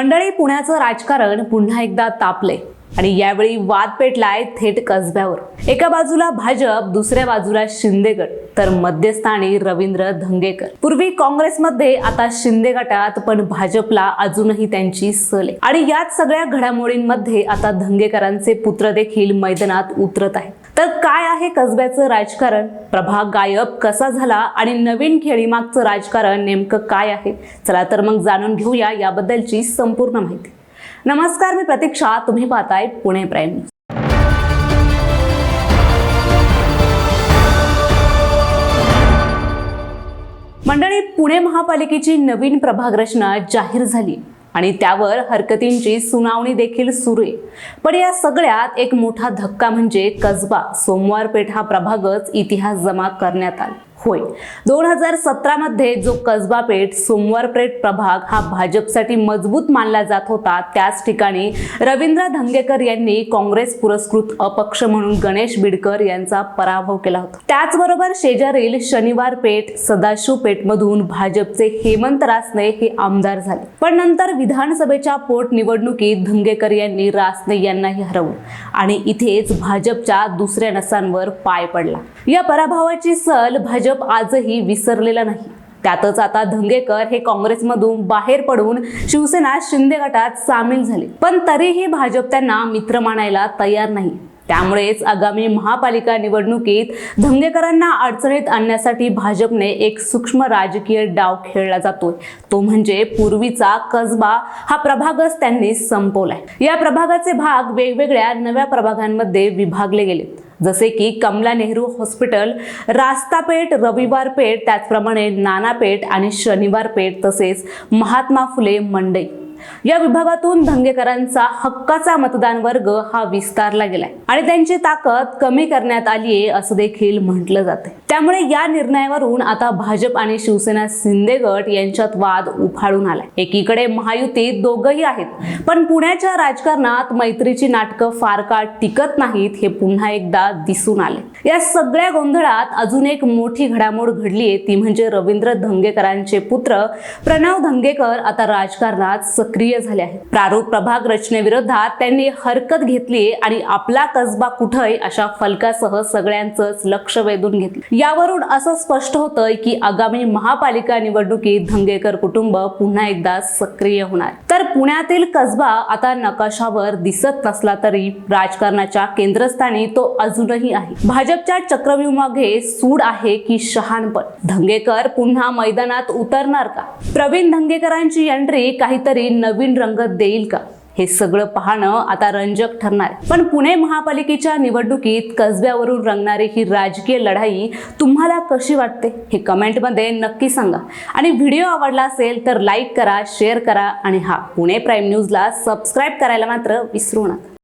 मंडळी पुण्याचं राजकारण पुन्हा एकदा तापले आणि यावेळी वाद पेटलाय थेट कसब्यावर. एका बाजूला भाजप दुसऱ्या बाजूला शिंदे गट तर मध्यस्थानी रवींद्र धंगेकर. पूर्वी काँग्रेसमध्ये आता शिंदे गटात पण भाजपला अजूनही त्यांची सल आहे. आणि याच सगळ्या घडामोडींमध्ये आता धंगेकरांचे पुत्र देखील मैदानात उतरत आहेत. आहे कसब्याचं राजकारण? प्रभाग गायब कसा झाला आणि नवीन खेळीमागचं राजकारण नेमकं काय आहे? चला तर मग जाणून घेऊया याबद्दलची संपूर्ण माहिती. नमस्कार मी प्रतीक्षा. तुम्ही पाहताय पुणे प्राईम न्यूज. मंडळी पुणे महापालिकेची नवीन प्रभाग रचना जाहीर झाली. आणि त्यावर हरकतींची सुनावणी देखील सुरू आहे. पण या सगळ्यात एक मोठा धक्का म्हणजे कसबा. सोमवार पेठ हा प्रभागच इतिहास जमा करण्यात आला. होय. दोन हजार सतरामध्ये जो कसबा पेठ सोमवार पेठ प्रभाग हा भाजपसाठी मजबूत मानला जात होता त्याच ठिकाणी रवींद्र धंगेकर यांनी काँग्रेस पुरस्कृत अपक्ष म्हणून गणेश बिडकर यांचा पराभव केला होता. त्याचबरोबर शेजारील शनिवार पेठ सदाशिव पेठमधून भाजपचे हेमंत रासने हे आमदार झाले. पण नंतर विधानसभेच्या पोटनिवडणुकीत धंगेकर यांनी रासने यांनाही हरवलं आणि इथेच भाजपच्या दुसऱ्या नसांवर पाय पडला. या पराभवाची सल भाजप आजही विसरलेला नाही. त्यातच आता धंगेकर हे काँग्रेसमधून बाहेर पडून शिवसेना शिंदे गटात सामील झाले. पण तरीही भाजप त्यांना मित्र मानायला तयार नाही. त्यामुळेच आगामी महापालिका निवडणुकीत धंगेकरांना अडचणीत आणण्यासाठी भाजपने एक सूक्ष्म राजकीय डाव खेळला जातोय. तो म्हणजे पूर्वीचा कसबा. हा प्रभागच त्यांनी संपवलाय. या प्रभागाचे भाग वेगवेगळ्या नव्या प्रभागांमध्ये विभागले गेलेत. जसे की कमला नेहरू हॉस्पिटल रास्तापेठ रविवार पेठ त्याचप्रमाणे नानापेठ आणि शनिवार पेठ तसेच महात्मा फुले मंडई. या विभागातून धंगेकरांचा हक्काचा मतदान वर्ग हा विस्तारला गेलाय आणि त्यांची ताकद कमी करण्यात आली आहे असं देखील म्हटलं जाते त्यामुळे या निर्णयावरून आता भाजप आणि शिवसेना शिंदे गट यांच्यात वाद उफाळून आलाय. एकीकडे महायुतीत दोघही आहेत पण पुण्याच्या राजकारणात मैत्रीची नाटकं फार काळ टिकत नाहीत हे पुन्हा एकदा दिसून आले या सगळ्या गोंधळात अजून एक मोठी घडामोड घडली आहे ती म्हणजे रवींद्र धंगेकरांचे पुत्र प्रणव धंगेकर आता राजकारणात सक्रिय झाले आहेत. प्रारूप प्रभाग रचनेविरोधात त्यांनी हरकत घेतली आणि आपला कसबा कुठंय अशा फलकासह सगळ्यांचंच लक्ष वेधून घेतलं यावरून असं स्पष्ट होतंय की आगामी महापालिका निवडणुकीत धंगेकर कुटुंब पुन्हा एकदा सक्रिय होणार. तर पुण्यातील कसबा आता नकाशावर दिसत नसला तरी राजकारणाच्या केंद्रस्थानी तो अजूनही आहे. भाजपच्या चक्रव्यूहामागे सूड आहे की शहाणपण. धंगेकर पुन्हा मैदानात उतरणार का? प्रवीण धंगेकरांची एंट्री काहीतरी नवीन रंगत देईल का? हे सगळं पाहणं आता रंजक ठरणार. पण पुणे महापालिकेच्या निवडणुकीत कसब्यावरून रंगणारी ही राजकीय लढाई तुम्हाला कशी वाटते? हे कमेंटमध्ये नक्की सांगा. आणि व्हिडिओ आवडला असेल तर लाईक करा शेअर करा आणि हा पुणे प्राईम न्यूजला सबस्क्राईब करायला मात्र विसरू नका.